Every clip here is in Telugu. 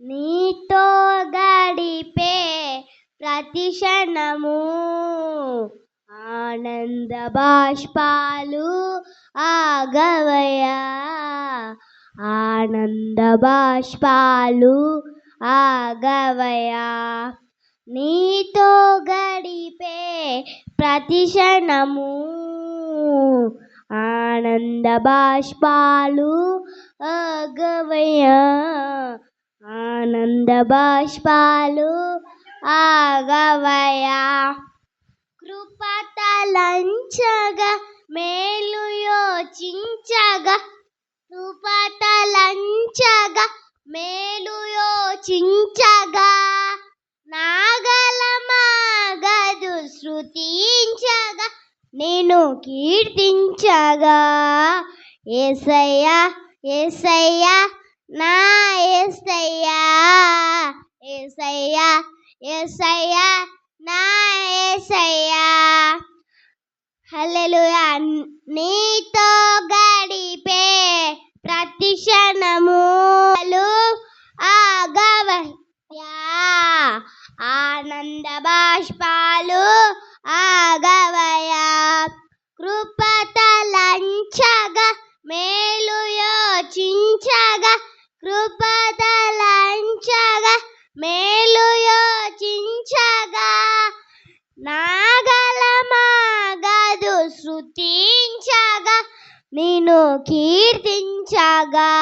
నీతో గడిపే ప్రతి క్షణము ఆనంద బాష్పాలు ఆగవయా ఆనంద బాష్పాలు ఆగవయా నీతో గడిపే ప్రతి క్షణము ఆనంద బాష్పాలు ఆగవయా ఆనంద బాష్పాలు ఆగవయా. కృపతలంచగా మేలు యోచించగా. కృపతలంచగా మేలు యోచించగా. నాగలమాగదు శృతించగా నేను కీర్తించగా. ఏసయ్యా ఏసయ్యా నా ఏసయ్యా ఏసయ్యా ఏసయ్యా నా ఏసయ్యా. హల్లెలూయా. నీతో గడిపే ప్రతి క్షణము ఆగవయ్యా. ఆనంద బాష్పాలు ఆగవయా కృపతలంచగా మేలు యోచించ కృపతలంచగా మేలు యోచించగా. నాగలమాగదు శృతించగా నేను కీర్తించగా.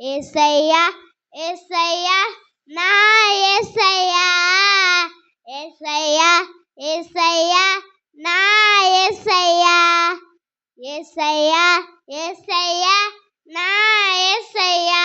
ఏసయ్యా ఏసయ్యా నా ఏసయ్యా. ఏసయ్యా ఏసయ్యా నా ఏసయ్యా. ఏసయ్యా ఏసయ్యా నా ఏసయ్యా ఏసయ్యా ఏసయ్యా